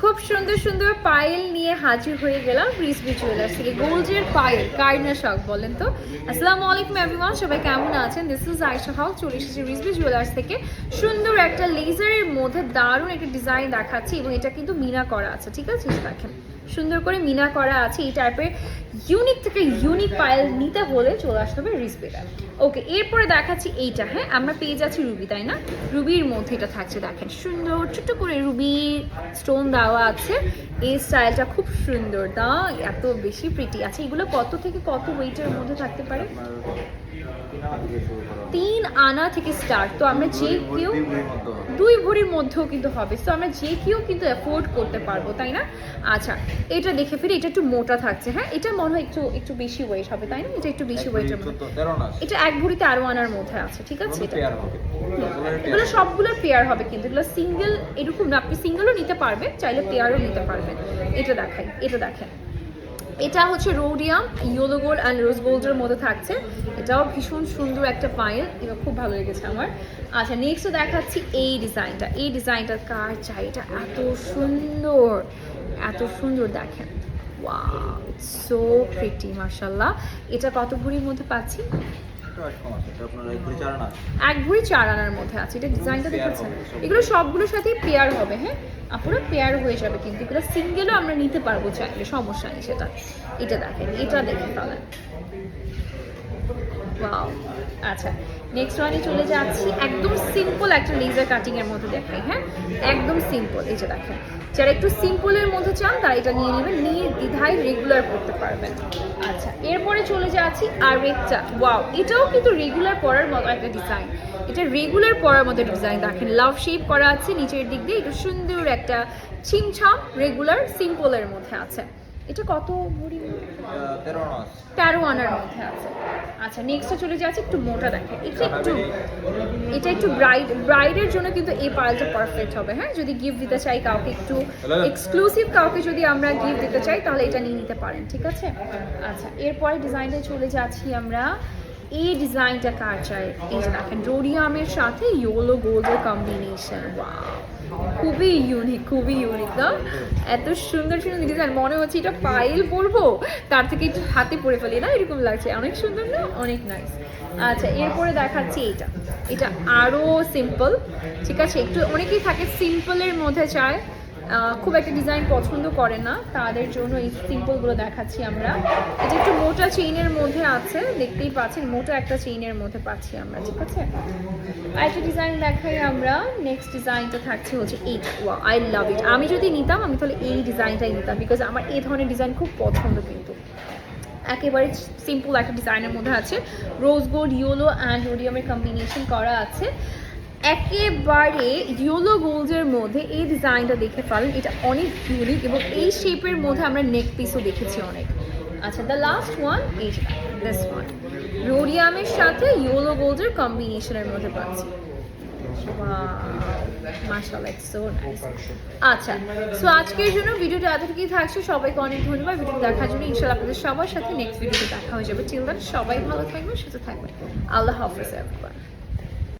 খুব সুন্দর সুন্দর পায়েল নিয়ে হাজির হয়ে গেলাম রিসবি জুয়েলার্স থেকে। গোল্ডের পায়েল কার না শখ বলেন তো। আসসালামু আলাইকুম এভরিওয়ান সবাই কেমন আছেন? দিস ইজ আয়শা হক চলে এসেছি রিসবি জুয়েলার্স থেকে। সুন্দর একটা লেজারের মধ্যে দারুণ একটা ডিজাইন দেখাচ্ছি এবং এটা কিন্তু মিনা করা আছে, ঠিক আছে? দেখেন, সুন্দর করে মিনা করা আছে এই টাইপের ইউনিক থেকে ইউনিক পায়েল নিতে হলে চলে আসতে হবে রিসবিটা ওকে এরপরে দেখাচ্ছি এইটা হ্যাঁ? আমরা পেয়ে যাচ্ছি রুবি তাই না? রুবির মধ্যে এটা থাকছে, দেখেন। সুন্দর, ছোট্ট করে রুবি স্টোন দেওয়া আছে। এই স্টাইলটা খুব সুন্দর দা এত বেশি প্রিটি আছে এগুলো কত থেকে কত ওয়েটের মধ্যে থাকতে পারে? তিন আনা থেকে স্টার্ট তো আমরা যে কেউ দুই ভরির মধ্যেও কিন্তু হবে। তো আমরা যে কেউ কিন্তু অ্যাফোর্ড করতে পারব তাই না? আচ্ছা এটা দেখে ফিরে এটা একটু মোটা থাকছে হ্যাঁ? এটা মনে হয় একটু একটু বেশি ওয়েট হবে তাই না? এটা একটু বেশি ওয়েটের মধ্যে। এটা এক ভরিতে আরও আনার মধ্যে আছে ঠিক আছে? এটা এগুলো সবগুলো পেয়ার হবে কিন্তু। এগুলো সিঙ্গেল এরকম না আপনি সিঙ্গেলও নিতে পারবেন চাইলে পেয়ারও নিতে পারবেন। এটা দেখাই, এটা দেখেন। এটা হচ্ছে rhodium yellow gold and rose গোল্ডের মধ্যে থাকছে। এটাও ভীষণ সুন্দর একটা পায়েল এটা খুব ভালো লেগেছে আমার। আচ্ছা নেক্সট দেখাচ্ছি এই ডিজাইনটা। এই ডিজাইনটা কার চাই? এটা এত সুন্দর এত সুন্দর দেখেন। ওয়াও সো প্রিটি মার্শাল্লাহ এটা কত ভরির মধ্যে পাচ্ছি? এক ভরি চার আনার মধ্যে আছে এটা ডিজাইনটা দেখেছেন? এগুলো সবগুলোর সাথেই পেয়ার হবে হ্যাঁ? আপুরা পেয়ার হয়ে যাবে কিন্তু এগুলো সিঙ্গেলও আমরা নিতে পারব চাইলে সমস্যা নেই সেটা। এটা দেখেন এটা দেখে তাহলে। ওয়াও আচ্ছা নেক্সট ওয়ানে চলে যাচ্ছি। একদম সিম্পল একটা লেজার কাটিং এর মধ্যে দেখাই হ্যাঁ? একদম সিম্পল এই যে দেখেন। যারা একটু সিম্পলের মধ্যে চান, তারা এটা নিয়ে নেবেন, নিয়ে দ্বিধায় রেগুলার করতে পারবেন। আচ্ছা এরপরে চলে যাচ্ছি আর একটা ওয়াও এটাও কিন্তু রেগুলার পরার মতো একটা ডিজাইন এটা রেগুলার পরার মতো ডিজাইন দেখেন লাভ শেপ করা আছে, নিচের দিক দিয়ে। এটা সুন্দর একটা ছিমছাম রেগুলার সিম্পলের মধ্যে আছে। এটা কত ভরি? তেরো আনার। মধ্যে আছে। আচ্ছা নেক্সটটা চলে যাচ্ছে একটু মোটা দেখে। এটা একটু এটা একটু ব্রাইড ব্রাইডের জন্য কিন্তু এই পার্লটা পারফেক্ট হবে হ্যাঁ? যদি গিফট দিতে চাই কাউকে একটু এক্সক্লুসিভ কাউকে যদি আমরা গিফট দিতে চাই তাহলে এটা নিয়ে নিতে পারেন ঠিক আছে? আচ্ছা এরপরে ডিজাইনে চলে যাচ্ছি আমরা। এই ডিজাইনটা কার চাই এই যে দেখেন রোডিয়ামের সাথে ইয়োলো গোল্ডের কম্বিনেশন খুবই ইউনিক খুবই ইউনিক না এত সুন্দর সুন্দর ডিজাইন মনে হচ্ছে এটা পাইল পরবো, তার থেকে একটু হাতে পরে ফেলি, না? এরকম লাগছে। অনেক সুন্দর, না? অনেক নাইস আচ্ছা এরপরে দেখাচ্ছি এটা। এটা আরও সিম্পল ঠিক আছে? একটু অনেকেই থাকে সিম্পলের মধ্যে চায়। খুব একটা ডিজাইন পছন্দ করে না। তাদের জন্য এই সিম্পলগুলো দেখাচ্ছি আমরা। এটা একটু মোটা চেইনের মধ্যে আছে, দেখতেই পাচ্ছেন, মোটা একটা চেইনের মধ্যে পাচ্ছি আমরা, ঠিক আছে? আরেকটা ডিজাইন দেখাই আমরা। নেক্সট ডিজাইনটা থাকছে হচ্ছে এইটা ওয়া আই লাভ ইট আমি যদি নিতাম, আমি তাহলে এই ডিজাইনটাই নিতাম বিকজ আমার এই ধরনের ডিজাইন খুব পছন্দ কিন্তু। একেবারে সিম্পল একটা ডিজাইনের মধ্যে আছে। রোজ গোল্ড ইয়েলো অ্যান্ড রোডিয়ামের কম্বিনেশন করা আছে। একেবারে ইয়েলো গোল্ডের মধ্যে এই ডিজাইনটা দেখে ফেলেন। এটা অনেক ইউনিক এবং এই শেপের মধ্যে আমরা নেক পিসও দেখেছি অনেক। আচ্ছা দ্য লাস্ট ওয়ান এই দিস ওয়ান রোডিয়ামের সাথে ইয়েলো গোল্ডের কম্বিনেশনের মধ্যে পাচ্ছি। আচ্ছা সো আজকের জন্য ভিডিওটা এতটুকুই থাকছে। সবাইকে অনেক ধন্যবাদ। ভিডিও দেখার জন্য ইনশাআল্লাহ আপনাদের সবার সাথে নেক্সট ভিডিওতে দেখা হয়ে যাবে। চিলড্রেন সবাই ভালো থাকবেন, সুস্থ থাকবেন। আল্লাহ হাফিজ এভরিওয়ান